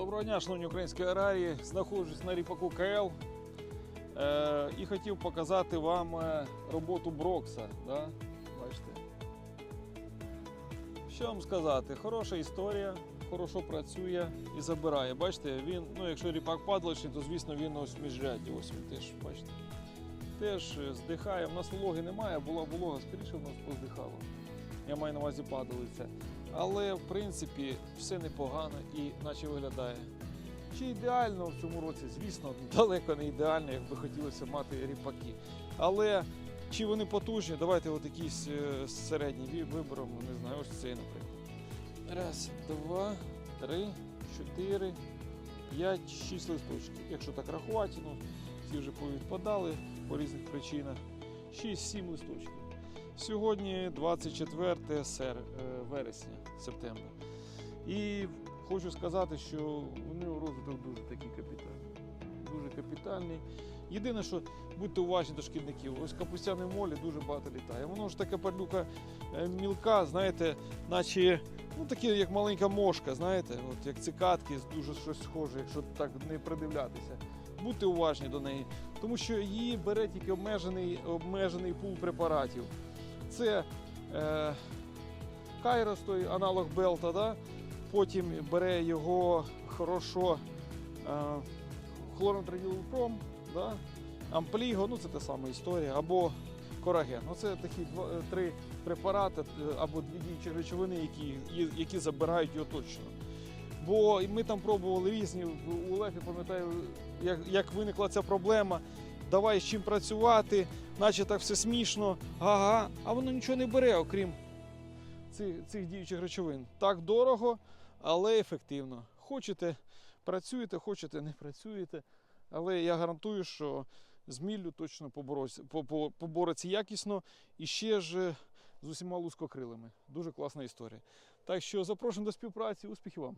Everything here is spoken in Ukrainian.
Доброго дня, шановні українські аграрії. Знаходжусь на ріпаку КЛ е, і хотів показати вам е, роботу Брокса. Да? Бачите? Що вам сказати? Хороша історія, хорошо працює і забирає. Бачите, він, ну якщо ріпак падаличний, то звісно він ось в міжряді, ось він теж, бачите. Теж е, здихає. У нас вологи немає, була волога, скоріше в нас поздихало. Я маю на увазі падалиця. Але в принципі все непогано і наче виглядає. Чи ідеально в цьому році, звісно, далеко не ідеально, як би хотілося мати ріпаки. Але чи вони потужні? Давайте от якісь е, середні виберемо, не знаю, ось цей, наприклад. Раз, два, три, чотири, п'ять, шість листочків. Якщо так рахувати, ну ці вже повідпадали по різних причинах. Шість-сім листочків. Сьогодні 24 сер, е, вересня, септембра. І хочу сказати, що у нього розвиток дуже такий капітальний. Дуже капітальний. Єдине, що будьте уважні до шкідників. Ось капустяний молі дуже багато літає. Воно ж таке падлюка е, мілка, знаєте, наче ну, такі, як маленька мошка, знаєте, от як цикатки, дуже щось схоже, якщо так не придивлятися. Будьте уважні до неї, тому що її бере тільки обмежений, обмежений пул препаратів. Це е, Кайрос, той аналог Белта, да? потім бере його хорошо е, хлоронтриділпром, да? ампліго, ну це та сама історія, або кораген. Оце такі два, е, три препарати е, або дві діючі речовини, які, які забирають його точно. Бо ми там пробували різні, у Лефі пам'ятаю, як, як виникла ця проблема. Давай з чим працювати, наче так все смішно, ага, а воно нічого не бере, окрім цих, цих діючих речовин. Так дорого, але ефективно. Хочете, працюєте, хочете, не працюєте. Але я гарантую, що з міллю точно побореться якісно і ще ж з усіма лускокрилами. Дуже класна історія. Так що запрошую до співпраці, успіхів вам!